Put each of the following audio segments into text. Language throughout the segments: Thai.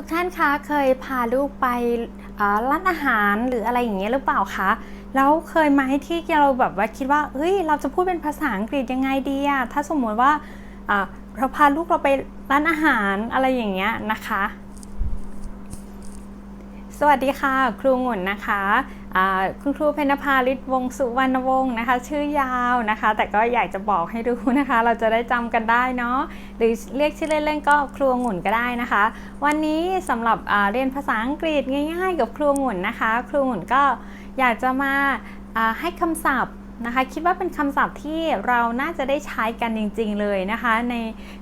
ทุกท่านคะเคยพาลูกไปร้านอาหารหรืออะไรอย่างเงี้ยหรือเปล่าคะแล้วเคยไหมที่เราแบบว่าคิดว่าเฮ้ยเราจะพูดเป็นภาษาอังกฤษยังไงดีอะถ้าสมมติว่าเราพาลูกเราไปร้านอาหารอะไรอย่างเงี้ยนะคะ สวัสดีค่ะ ครูหงุ่นนะคะ คุณครูเพนภาฤทธิ์วงสุวรรณวงศ์นะคะ ชื่อยาวนะคะ แต่ก็อยากจะบอกให้ดูนะคะ เราจะได้จำกันได้เนาะหรือเรียกชื่อเล่นๆก็ครูหงุ่นก็ได้นะคะ วันนี้สำหรับเรียนภาษาอังกฤษง่าย ๆ กับครูหงุ่นนะคะ ครูหงุ่นก็อยากจะมาให้คำศัพท์นะคะคิดว่าเป็นคำศัพท์ที่เราน่าจะได้ใช้กันจริง ๆ เลยนะคะ ใน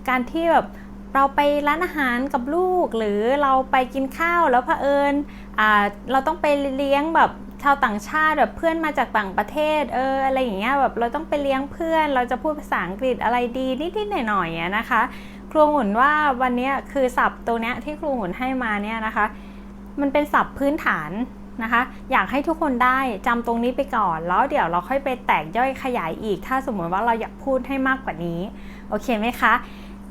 การที่แบบเราไปร้านอาหารกับลูก หรือเราไปกินข้าวแล้วเผอิญอเราต้องไปเลี้ยงแบบาวต่างชาติแบบเพื่อนมาจากต่างประเทศเอออะไรอย่างเงี้ยแบบเราต้องไปเลี้ยงเพื่อน เราจะพูดภาษาอังกฤษอะไรดีนิดๆหน่อยๆนะคะ ครูหมุนว่าวันนี้คือศัพท์ตัวเนี้ยที่ครูหมุนให้มาเนี่ยนะคะ มันเป็นศัพท์พื้นฐานนะคะ อยากให้ทุกคนได้จำตรงนี้ไปก่อน แล้วเดี๋ยวเราค่อยไปแตกย่อยขยายอีก ถ้าสมมติว่าเราอยากพูดให้มากกว่านี้ โอเคไหมคะ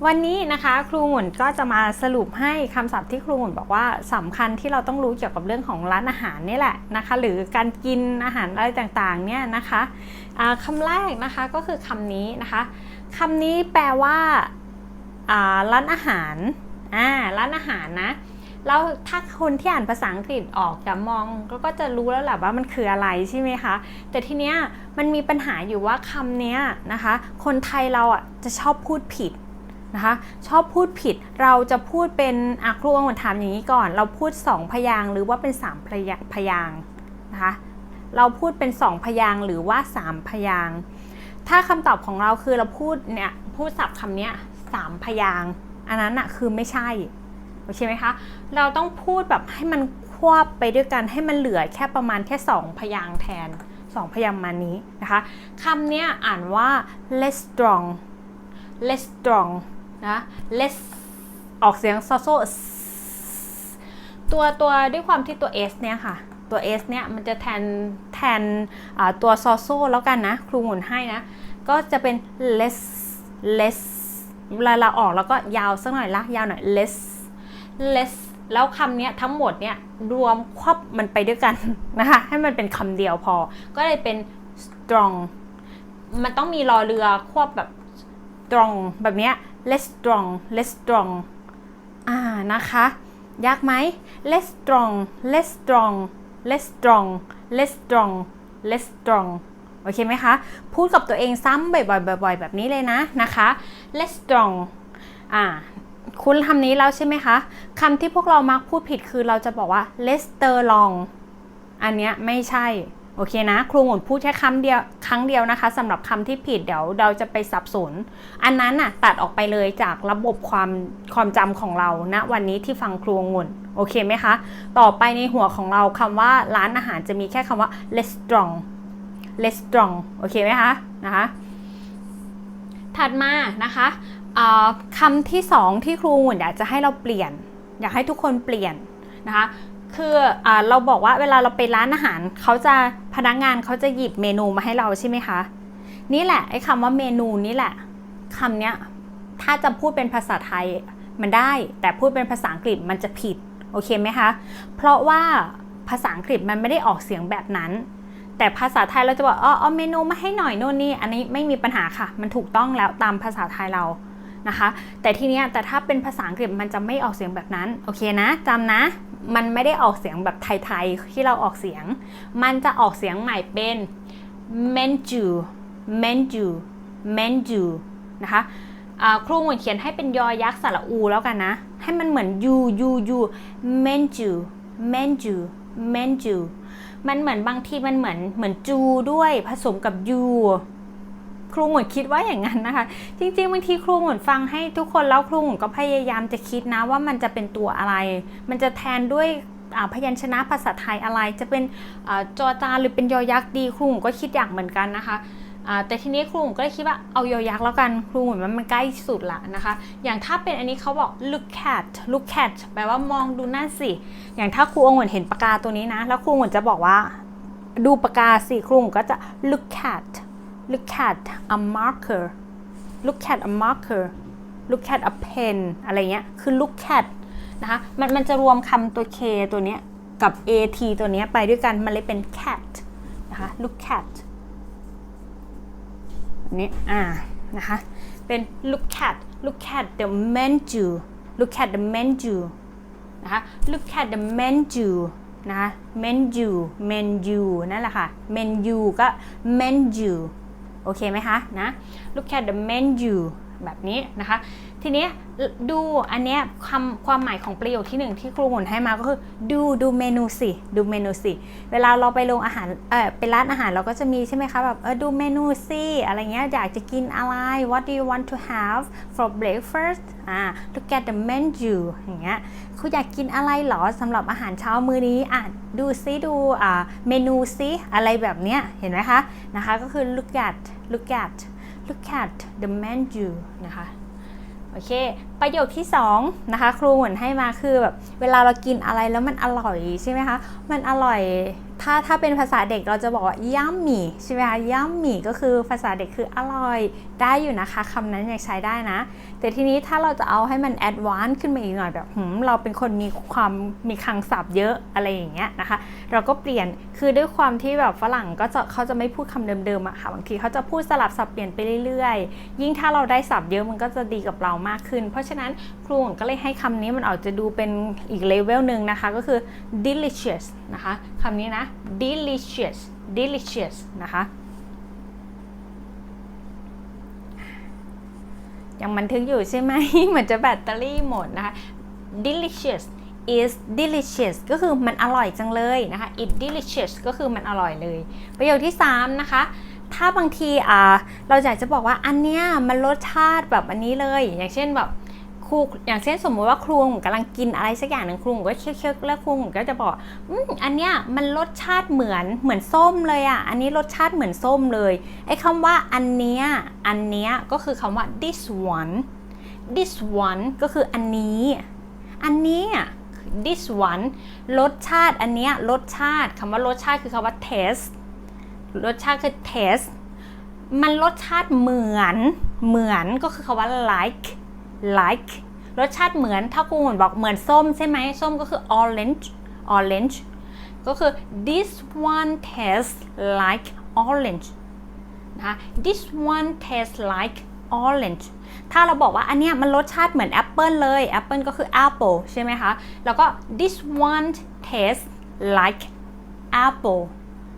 วันนี้นะคะครูหมุนก็จะมาสรุปให้คำศัพท์ที่ครูหมุนบอกว่าสำคัญที่เราต้องรู้เกี่ยวกับเรื่องของร้านอาหารนี่แหละนะคะ หรือการกินอาหารอะไรต่างๆเนี่ยนะคะะคำแรกนะคะก็คือคำนี้นะคะคำนี้แปลว่าร้านอาหารอ่าร้านอาหารนะแล้วถ้าคนที่อ่านภาษาอังกฤษออกจะมองก็จะรู้แล้วแหละว่ามันคืออะไรใช่ไหมคะ แต่ทีเนี้ยมันมีปัญหาอยู่ว่าคำนี้นะคะ คนไทยเราอะจะชอบพูดผิด นะคะ ชอบพูดผิดเราจะพูดเป็นอะครูอังถามอย่างนี้ก่อน เราพูด 2 พยางหรือว่าเป็น 3 พยางพยางนะคะเราพูดเป็น 2 พยางหรือว่า 3 พยาง ถ้าคำตอบของเราคือเราพูดเนี่ยพูดศัพท์คำนี้สามพยางอันนั้นอะคือไม่ใช่โอเคไหมคะ เราต้องพูดแบบให้มันควบไปด้วยกันให้มันเหลือแค่ประมาณแค่ 2 พยางแทน 2 พยางมานี้นะคะคำนี้อ่านว่า less strong less strong นะ less ออกเสียงโซโซตัวตัวด้วยความที่ตัว s เนี่ยค่ะ ตัว s เนี่ยมันจะแทนแทนตัวซอโซแล้วกันนะ ครูหมุนให้นะ ก็จะเป็น less less เวลาเราออกแล้วก็ยาวสักหน่อยละยาวหน่อย less less แล้วคำนี้ทั้งหมดเนี่ยรวมครอบมันไปด้วยกันนะคะ ให้มันเป็นคำเดียวพอ ก็เลยเป็น strong มันต้องมีรอเรือควบแบบ strong แบบเนี้ย less strong less strong อ่านะคะ ยากไหม less strong less strong less strong less strong less strong โอเคไหมคะ พูดกับตัวเองซ้ำบ่อยๆบ่อยๆแบบนี้เลยนะนะคะ less strong อ่าคุณคำนี้แล้วใช่ไหมคะคำที่พวกเรามักพูดผิดคือเราจะบอกว่า less strong อันเนี้ยไม่ใช่ โอเคนะ ครูหมุนพูดแค่คำเดียวครั้งเดียวนะคะสำหรับคำที่ผิดเดี๋ยวเราจะไปสับสน อันนั้นน่ะตัดออกไปเลยจากระบบความความจำของเราณนะวันนี้ที่ฟังครูงุ่นโอเคไหมคะ ต่อไปในหัวของเราคำว่าร้านอาหารจะมีแค่คำว่า restaurant restaurant โอเคไหมคะนะคะ ถัดมานะคะคำที่สองที่ครูงุ่นอยากจะให้เราเปลี่ยน อยากให้ทุกคนเปลี่ยนนะคะ คืออเราบอกว่าเวลาเราไปร้านอาหารเขาจะพนักงานเขาจะหยิบเมนูมาให้เราใช่ไหมคะ นี่แหละไอ้คำว่าเมนูนี่แหละคำเนี้ยถ้าจะพูดเป็นภาษาไทยมันได้ แต่พูดเป็นภาษาอังกฤษมันจะผิดโอเคไหมคะ เพราะว่าภาษาอังกฤษมันไม่ได้ออกเสียงแบบนั้น แต่ภาษาไทยเราจะบอกอ๋อเอาเมนูมาให้หน่อยโน่นนี่อันนี้ไม่มีปัญหาค่ะ มันถูกต้องแล้วตามภาษาไทยเรานะคะ แต่ทีเนี้ยแต่ถ้าเป็นภาษาอังกฤษมันจะไม่ออกเสียงแบบนั้นโอเคนะจำนะ มันไม่ได้ออกเสียงแบบไทยๆที่เราออกเสียง มันจะออกเสียงใหม่เป็น menu menu menu นะคะครูหมุนเขียนให้เป็นยอยักษ์สระอูแล้วกันนะ ให้มันเหมือน u u u menu menu menu มันเหมือนบางทีมันเหมือนเหมือนจูด้วยผสมกับ u ครูหมุนคิดว่าอย่างนั้นนะคะ จริงๆบางทีครูหมุนฟังให้ทุกคนแล้วครูหมุนก็พยายามจะคิดนะว่ามันจะเป็นตัวอะไร มันจะแทนด้วยพยัญชนะภาษาไทยอะไร จะเป็นจอจานหรือเป็นยอยักษ์ดีครูหมุนก็คิดอย่างเหมือนกันนะคะแต่ทีนี้ครูหมุนก็เลยคิดว่าเอายอยักษ์แล้วกันครูหมุนมันมันใกล้สุดละนะคะ อย่างถ้าเป็นอันนี้เขาบอก look at look at แปลว่ามองดูนั่นสิ อย่างถ้าครูองุ่นเห็นปากกาตัวนี้นะ แล้วครูองุ่นจะบอกว่าดูปากกาสิครูองุ่นก็จะ look at look at a marker look at a marker look at a pen อะไรเงี้ย คือ look at นะคะ มันมันจะรวมคำตัว K ตัวเนี้ยกับ AT ตัวเนี้ยไปด้วยกัน มันเลยเป็น cat นะคะ look at นนี้อ่า นะคะ เป็น look at look at the menu look at the menu นะคะ look at the menu นะคะ menu menu นั่นแหละค่ะ menu ก็ menu โอเคไหมคะนะ look at the menu แบบนี้นะคะ ทีนี้ดูอันเนี้ยคำความหมายของประโยคที่หนึ่งที่ครูหมุนให้มาก็คือดูดูเมนูสิดูเมนูสิเวลาเราไปโรงอาหารเออไปร้านอาหารเราก็จะมีใช่ไหมคะแบบเออดูเมนูสิอะไรเงี้ยอยากจะกินอะไร what do you want to have for breakfast อ่า look at the menu อย่างเงี้ยคุณอยากกินอะไรเหรอสำหรับอาหารเช้ามื้อนี้อะดูซิดูอ่าเมนูซิอะไรแบบเนี้ยเห็นไหมคะนะคะก็คือ look at look at look at the menu นะคะ โอเคประโยคที่2นะคะครูเหมือนให้มาคือแบบเวลาเรากินอะไรแล้วมันอร่อยใช่ไหมคะมันอร่อยถ้าถ้าเป็นภาษาเด็กเราจะบอกว่า yummy ใช่ไหมคะ yummy ก็คือภาษาเด็กคืออร่อยได้อยู่นะคะคำนั้นยังใช้ได้นะ แต่ทีนี้ถ้าเราจะเอาให้มัน advance ขึ้นมาอีกหน่อยแบบหืมเราเป็นคนมีความมีคลังศัพท์เยอะอะไรอย่างเงี้ยนะคะ เราก็เปลี่ยนคือด้วยความที่แบบฝรั่งก็จะเขาจะไม่พูดคำเดิมๆอะค่ะบางทีเขาจะพูดสลับสับเปลี่ยนไปเรื่อยๆ ยิ่งถ้าเราได้ศัพท์เยอะมันก็จะดีกับเรามากขึ้นเพราะฉะนั้นครูก็เลยให้คำนี้มันออกจะดูเป็นอีกเลเวลหนึ่งนะคะ ก็คือ delicious นะคะคำนี้นะ delicious delicious นะคะยังบันทึกอยู่ใช่ไหม เหมือนจะแบตเตอรี่หมดนะคะ delicious is delicious ก็คือมันอร่อยจังเลยนะคะ it delicious ก็คือมันอร่อยเลย ประโยคที่ 3 นะคะ ถ้าบางทีอ่าเราอยากจะบอกว่าอันเนี้ยมันรสชาติแบบอันนี้เลย อย่างเช่นแบบ รูอย่างเช่นสมมุติว่าครูกำลังกินอะไรสักอย่างหนึ่งครูก็เคี้ยวๆแล้วครูก็จะบอกอืมอันเนี้ยมันรสชาติเหมือนเหมือนส้มเลยอะอันนี้รสชาติเหมือนส้มเลยไอ้คำว่าอันเนี้ยอันเนี้ยก็คือคำว่า this one this one ก็คืออันนี้ อันนี้ this one รสชาติอันเนี้ยรสชาติคำว่ารสชาติคือคำว่า taste รสชาติคือ taste มันรสชาติเหมือน เหมือนก็คือคำว่า like like รสชาติเหมือนถ้าครูหมือนบอกเหมือนส้มใช่ไหมส้มก็คือ orange orange ก็คือ this one tastes like orange นะคะ this one tastes like orange ถ้าเราบอกว่าอันเนี้ยมันรสชาติเหมือนแอปเปิลเลยแอปเปิลก็คือ apple ใช่ไหมคะ แล้วก็ this one tastes like apple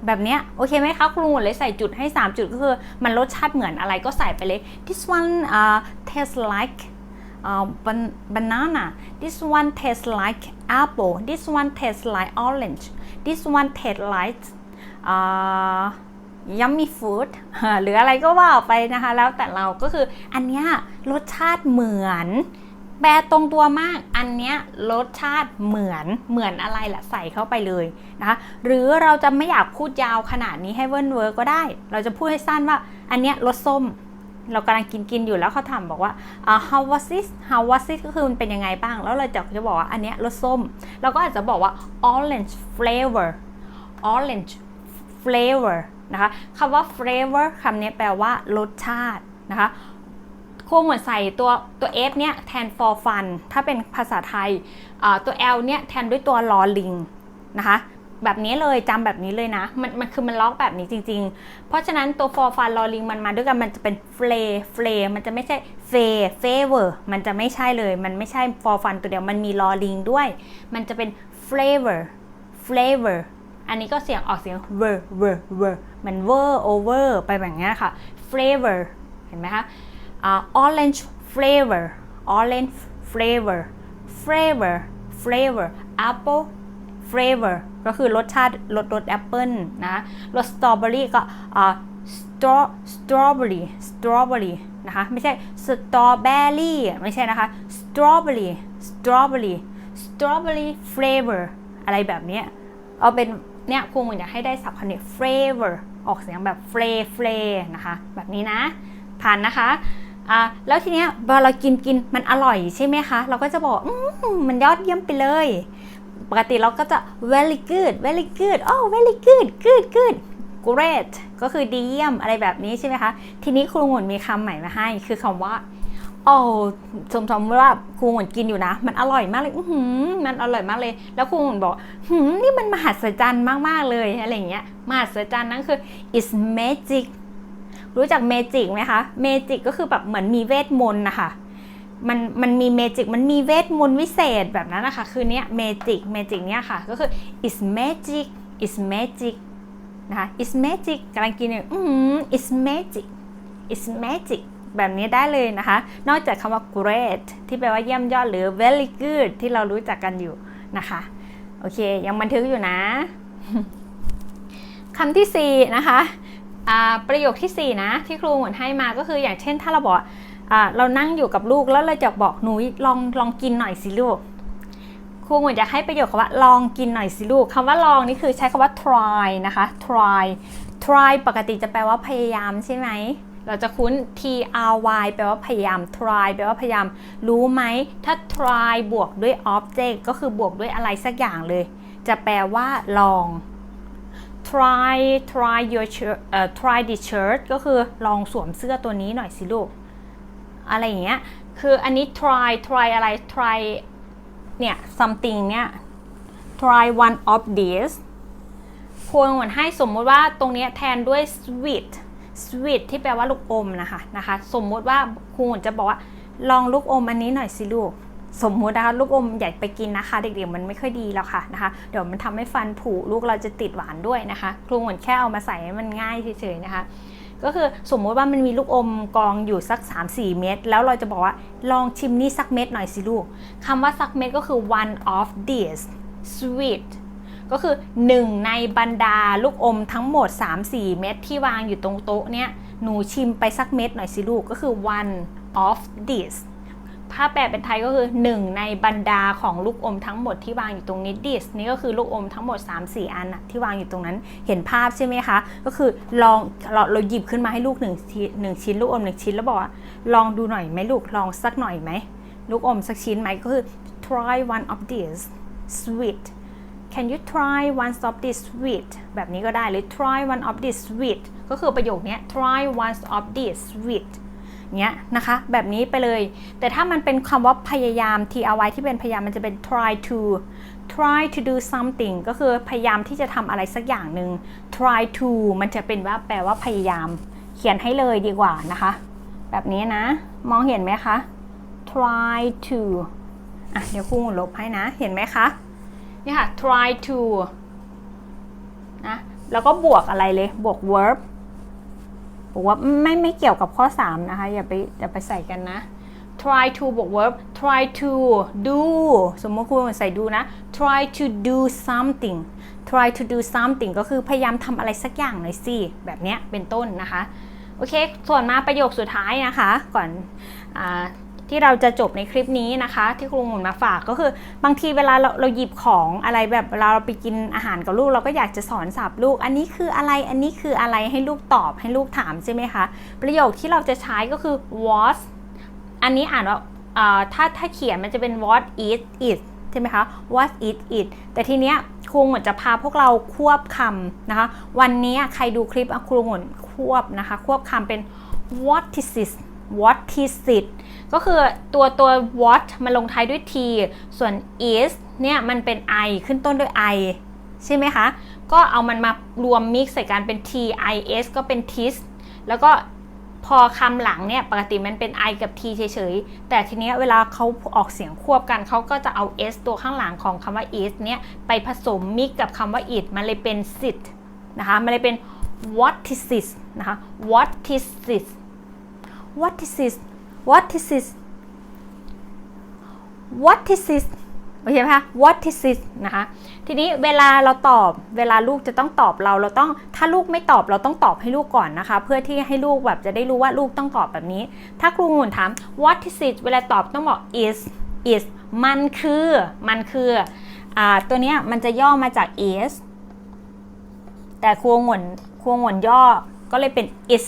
แบบเนี้ยโอเคไหมคะครูเลยใส่จุดให้ 3 จุดก็คือ มันรสชาติเหมือนอะไรก็ใส่ไปเลย this one uh, tastes like uh, ban- banana this one tastes like apple this one tastes like orange this one tastes like uh, yummy food หรืออะไรก็ว่าไปนะคะ แล้วแต่เราก็คืออันเนี้ยรสชาติเหมือน แปลตรงตัวมาก อันเนี้ยรสชาติเหมือนเหมือนอะไรละใส่เข้าไปเลยนะคะ หรือเราจะไม่อยากพูดยาวขนาดนี้ให้เวิร์นเวิร์ก็ได้ เราจะพูดให้สั้นว่า อันเนี้ยรสส้ม เรากำลังกินกินอยู่แล้วเขาถามบอกว่า uh, how was it how was it ก็คือมันเป็นยังไงบ้าง แล้วเราจะจะบอกว่าอันเนี้ยรสส้ม เราก็อาจจะบอกว่า orange flavor orange flavor นะคะคำว่า flavor คำนี้แปลว่ารสชาตินะคะครูเหมือนใส่ตัวตัว f เนี่ยแทน for fun ถ้าเป็นภาษาไทย ตัว l เนี่ยแทนด้วยตัวลอลิงนะคะ แบบนี้เลยจำแบบนี้เลยนะ มันมันคือมันล็อกแบบนี้จริง ๆ เพราะฉะนั้นตัว for fun ลอลิงมันมาด้วยกันมันจะเป็น flay flay มันจะไม่ใช่ f a favor มันจะไม่ใช่เลย มันไม่ใช่ for fun ตัวเดียวมันมีลอลิงด้วย มันจะเป็น flavor flavor อันนี้ก็เสียงออกเสียง ver ver ver มัน ver over ไปแบบนี้ค่ะ flavor เห็นไหมคะอ่า orange flavor orange flavor flavor flavor apple flavor ก็คือรสชาติรสรสแอปเปิลนะรสสตรอเบอรี่ก็อ่า straw strawberry strawberry นะคะไม่ใช่ strawberry ไม่ใช่นะคะ strawberry strawberry strawberry flavor อะไรแบบนี้เอาเป็นเนี่ยครูมือนอยากให้ได้สับคำนี้ flavor ออกเสียงแบบ fla fla นะคะ แบบนี้นะผ่านนะคะอ่าแล้วทีเนี้ยพอเรากินกินมันอร่อยใช่ไหมคะ เราก็จะบอกอมมันยอดเยี่ยมไปเลย ปกติเราก็จะ very good very good oh very good good good great ก็คือดีเยี่ยมอะไรแบบนี้ใช่ไหมคะ ทีนี้ครูหมุนมีคำใหม่มาให้ คือคำว่าโอ้สมมติว่าครูหมุนกินอยู่นะ มันอร่อยมากเลย อือหือมันอร่อยมากเลย แล้วครูหมุนบอกหืมนี่มันมหัศจรรย์มาก ๆ เลย อะไรอย่างเงี้ย มหัศจรรย์นั่นคือ is magic รู้จักเมจิกไหมคะ เมจิกก็คือแบบเหมือนมีเวทมนต์นะคะ มันมันมีเมจิกมันมีเวทมนต์วิเศษแบบนั้นนะคะ คือเนี้ยเมจิกเมจิกเนี้ยค่ะก็คือ is magic is magic นะคะ is magic กำลังกินเนี่อืม is magic is magic แบบนี้ได้เลยนะคะ นอกจากคำว่า great ที่แปลว่าเยี่ยมยอดหรือ very good ที่เรารู้จักกันอยู่นะคะ โอเค ยังบันทึกอยู่นะคำที่ 4 นะคะอ่าประโยคที่ 4 นะ ที่ครูเหมือนให้มาก็คืออย่างเช่นถ้าเราบอก เรานั่งอยู่กับลูกแล้วเราจะบอกหนูลองลองกินหน่อยสิลูกครูเหมือนจะให้ประโยคคำว่าลองกินหน่อยสิลูกคำว่าลองนี่คือใช้คำว่า try นะคะ try try ปกติจะแปลว่าพยายามใช่ไหม เราจะคุ้น t r y แปลว่าพยายาม try แปลว่าพยายาม รู้ไหม ถ้า try บวกด้วย object ก็คือบวกด้วยอะไรสักอย่างเลย จะแปลว่าลอง try try your shirt เอ่อ try the shirt ก็คือลองสวมเสื้อตัวนี้หน่อยสิลูก อะไรอย่างเงี้ย คืออันนี้ try try อะไร try เนี่ย something เนี่ย try one of these ควรเหมือนให้สมมุติว่าตรงเนี้ยแทนด้วย sweet sweet ที่แปลว่าลูกอมนะคะนะคะ สมมุติว่าครูหมือนจะบอกว่าลองลูกอมอันนี้หน่อยสิลูก สมมุตินะคะลูกอมอย่าไปกินนะคะ เด็กๆมันไม่ค่อยดีแล้วค่ะนะคะ เดี๋ยวมันทำให้ฟันผุลูกเราจะติดหวานด้วยนะคะ ครูเหมือนแค่เอามาใส่ให้มันง่ายเฉยๆนะคะ ก็คือสมมติว่ามันมีลูกอมกองอยู่สัก 3-4 เม็ดแล้วเราจะบอกว่าลองชิมนี่สักเม็ดหน่อยสิลูกคำว่าสักเม็ดก็คือ one of these sweet ก็คือ 1 ในบรรดาลูกอมทั้งหมด 3-4 เม็ดที่วางอยู่ตรงโต๊ะเนี้ยหนูชิมไปสักเม็ดหน่อยสิลูกก็คือ one of these ถ้าแปลเป็นไทยก็คือ1ในบรรดาของลูกอมทั้งหมดที่วางอยู่ตรงนี้ this นี่ก็คือลูกอมทั้งหมด 3-4 อันนะที่วางอยู่ตรงนั้นเห็นภาพใช่ไหมคะ ก็คือลองเราเราหยิบขึ้นมาให้ลูกหนึ่งชิ้นหนึ่งชิ้นลูกอมหนึ่งชิ้นแล้วบอกว่าลองดูหน่อยไหมลูกลองสักหน่อยไหมลูกอมสักชิ้นไหมก็คือ try one of these sweet can you try one of this sweet แบบนี้ก็ได้หรือ try one of this sweet ก็คือประโยคนี้ try one of this sweet เนี้ยนะคะ แบบนี้ไปเลย แต่ถ้ามันเป็นคำว่าพยายาม try ที่เป็นพยายามมันจะเป็น try to try to do something ก็คือพยายามที่จะทำอะไรสักอย่างหนึ่ง try to มันจะเป็นว่าแปลว่าพยายาม เขียนให้เลยดีกว่านะคะ แบบนี้นะ มองเห็นไหมคะ try to อะเดี๋ยวครูลบให้นะ เห็นไหมคะ นี่ค่ะ try to นะ แล้วก็บวกอะไรเลย บวก verb บอกว่าไม่ไม่เกี่ยวกับข้อ 3 นะคะ อย่าไปอย่าไปใส่กันนะ try to บวก verb try to do สมมติคุณใส่ดูนะ try to do something try to do something ก็คือพยายามทำอะไรสักอย่างหน่อยสิ แบบเนี้ยเป็นต้นนะคะ โอเค ส่วนมาประโยคสุดท้ายนะคะ ก่อนอา ที่เราจะจบในคลิปนี้นะคะ ที่ครูหมุนมาฝากก็คือบางทีเวลาเราเราหยิบของอะไรแบบเวลาเราไปกินอาหารกับลูก เราก็อยากจะสอนสับลูก อันนี้คืออะไรอันนี้คืออะไรให้ลูกตอบให้ลูกถามใช่ไหมคะ ประโยคที่เราจะใช้ก็คือ what อันนี้อ่านว่าถ้าถ้าเขียนมันจะเป็น what is it ใช่ไหมคะ what is it แต่ทีเนี้ยครูหมือนจะพาพวกเราควบคำนะคะ วันนี้ใครดูคลิปครูหมือนควบนะคะ ควบคำเป็น what is it what is it ก็คือตัวตัว what มันลงท้ายด้วย t ส่วน is เนี่ยมันเป็น i ขึ้นต้นด้วย i ใช่ไหมคะ ก็เอามันมารวมมิกใส่กันเป็น t i s ก็เป็น tis แล้วก็พอคำหลังเนี่ยปกติมันเป็น i กับ t เฉยๆ แต่ทีเนี้ยเวลาเขาออกเสียงควบกันเขาก็จะเอา s ตัวข้างหลังของคำว่า is เนี่ยไปผสมมิกกับคำว่า it มันเลยเป็น sit นะคะ มันเลยเป็น what is this นะคะ what is this what is this what is this what is this โอเคไหมคะ what is this นะคะ ทีนี้เวลาเราตอบ เวลาลูกจะต้องตอบเรา เราต้อง ถ้าลูกไม่ตอบ เราต้องตอบให้ลูกก่อนนะคะ เพื่อที่ให้ลูกแบบจะได้รู้ว่าลูกต้องตอบแบบนี้ ถ้าครูงูนถาม what is it เวลาตอบต้องบอก is is มันคือ มันคืออ่าตัวเนี้ยมันจะย่อมาจาก is แต่ครูงวนครูงวนย่อ ก็เลยเป็น is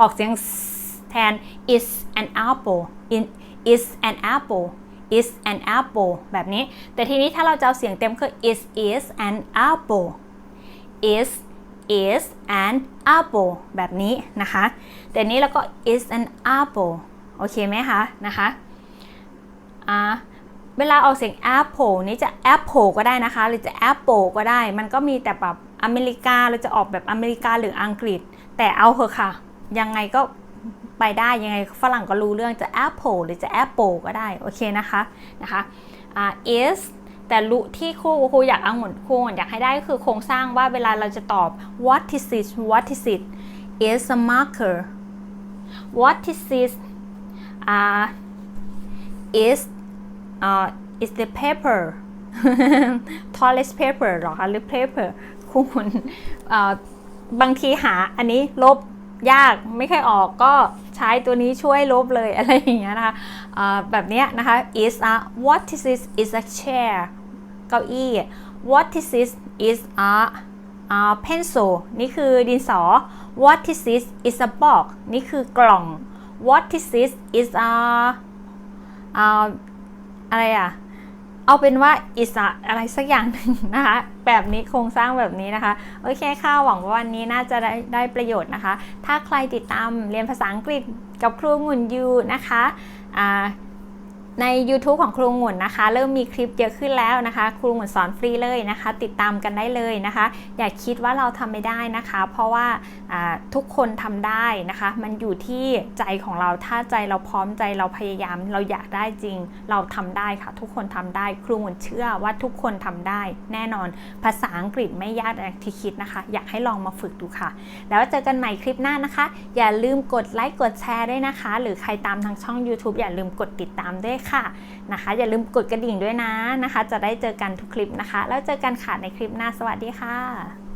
ออกเสียง แทน is an apple in is an apple is an apple แบบนี้ แต่ทีนี้ถ้าเราจะเอาเสียงเต็มคือ is is an apple is is an apple แบบนี้นะคะ แต่นี้เราก็ is an apple โอเคไหมคะ นะคะอ่าเวลาออกเสียง apple นี่จะ apple ก็ได้นะคะ หรือจะ apple ก็ได้ มันก็มีแต่แบบอเมริกาเราจะออกแบบอเมริกาหรืออังกฤษ แต่เอาเถอะค่ะ ยังไงก็ ไปได้ยังไงฝรั่งก็รู้เรื่องจะ apple หรือจะ apple ก็ได้ โอเคนะคะนะคะอ่า is แต่รู้ที่ครูครูอยากเอาหมุนครูอยากให้ได้ก็คือโครงสร้างว่าเวลาเราจะตอบ what is it what is it is a marker what is this uh, is uh, is the paper toilet paper หรอคะหรือ paper คูณบางทีหาอันนี้ลบ ยากไม่ค่อยออกก็ใช้ตัวนี้ช่วยลบเลยอะไรอย่างเงี้ยนะคะแบบเนี้ยนะคะ is a what is this is a chair เก้าอี้ what is this is a a pencil นี่คือดินสอ what is this is a box นี่คือกล่อง what is this is a อ่าอะไรอะ เอาเป็นว่าอิสระอะไรสักอย่างหนึ่งนะคะ แบบนี้โครงสร้างแบบนี้นะคะ โอเคค่ะ หวังว่าวันนี้น่าจะได้ได้ประโยชน์นะคะ ถ้าใครติดตามเรียนภาษาอังกฤษกับครูงุ่นยูนะคะอ่า ใน YouTube ของครูงุ่นนะคะ เริ่มมีคลิปเยอะขึ้นแล้วนะคะ ครูงุ่นสอนฟรีเลยนะคะ ติดตามกันได้เลยนะคะ อย่าคิดว่าเราทำไม่ได้นะคะ เพราะว่าทุกคนทำได้นะคะ มันอยู่ที่ใจของเราถ้าใจเราพร้อมใจเราพยายาม เราอยากได้จริง เราทำได้ค่ะ ทุกคนทำได้ ครูงุ่นเชื่อว่าทุกคนทำได้ แน่นอน ภาษาอังกฤษไม่ยากอย่างที่คิดนะคะ อยากให้ลองมาฝึกดูค่ะ แล้วเจอกันใหม่คลิปหน้านะคะ อย่าลืมกดไลค์กดแชร์ด้วยนะคะ หรือใครตามทางช่อง YouTube อย่าลืมกดติดตามด้วยค่ะค่ะนะคะ อย่าลืมกดกระดิ่งด้วยนะนะคะ จะได้เจอกันทุกคลิปนะคะ แล้วเจอกันค่ะในคลิปหน้าสวัสดีค่ะ